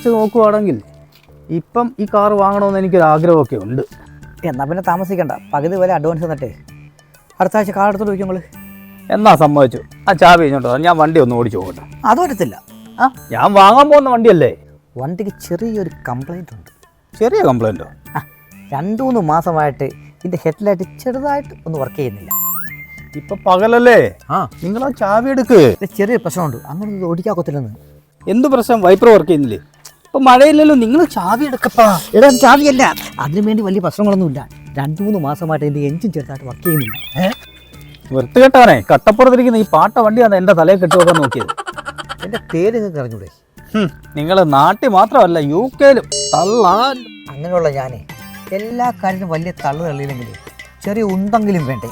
വെച്ച് നോക്കുവാണെങ്കിൽ ഇപ്പം ഈ കാർ വാങ്ങണമെന്ന് എനിക്കൊരു ആഗ്രഹമൊക്കെ ഉണ്ട്. എന്നാൽ പിന്നെ താമസിക്കണ്ട. പകുതി പോലെ അഡ്വാൻസ് തന്നിട്ടേ. അടുത്ത ആഴ്ച കാർ എടുത്തോട്ട് വയ്ക്കും നമ്മൾ എന്നാ സമ്മതിച്ചു. ആ ചാവി കഴിഞ്ഞോട്ടോ ഞാൻ വണ്ടി ഒന്ന് ഓടിച്ചു പോകട്ടെ. അത് വരത്തില്ല ആ ഞാൻ വാങ്ങാൻ പോകുന്ന വണ്ടിയല്ലേ? വണ്ടിക്ക് ചെറിയൊരു കംപ്ലൈന്റ് ഉണ്ട്. ചെറിയ കംപ്ലൈന്റോ ആ രണ്ട് മൂന്ന് മാസമായിട്ട് ഇതിന്റെ ഹെഡ്ലൈറ്റ് ചെറുതായിട്ട് ഒന്ന് വർക്ക് ചെയ്യുന്നില്ല. ഇപ്പൊ പകലല്ലേ? ആ. നിങ്ങൾ ആ ചാവി എടുക്ക്. ചെറിയ ചെറിയൊരു പ്രശ്നമുണ്ട്. അങ്ങനെ ഇത് എന്ത് പ്രശ്നം? വൈപ്പർ വർക്ക് ചെയ്യുന്നില്ലേ? ഇപ്പൊ മഴയില്ലല്ലോ നിങ്ങൾ ചാവി എടുക്കപ്പാ. എടാ ചാവിയല്ല. അതിനു വേണ്ടി വലിയ പ്രശ്നങ്ങളൊന്നുമില്ല. രണ്ടു മൂന്ന് മാസമായിട്ട് എന്റെ എഞ്ചിൻ ചെറുതായിട്ട് വർക്ക് ചെയ്യുന്നില്ല. വൃത്തികെട്ടവനെ കട്ടപ്പുറത്തിരിക്കുന്ന ഈ പാട്ട വണ്ടിയാണ് എന്റെ തലയിൽ കെട്ടുവെക്കാൻ നോക്കിയത്. എന്റെ പേര് നിങ്ങൾക്ക് അറിഞ്ഞൂടെ നിങ്ങൾ നാട്ടിൽ മാത്രമല്ല യു കെയിലും തള്ളാൻ. അങ്ങനെയുള്ള ഞാനേ എല്ലാ കാര്യത്തിനും വലിയ തള്ളു തള്ളിയില്ലെങ്കിലും ചെറിയ ഉണ്ടെങ്കിലും വേണ്ടേ?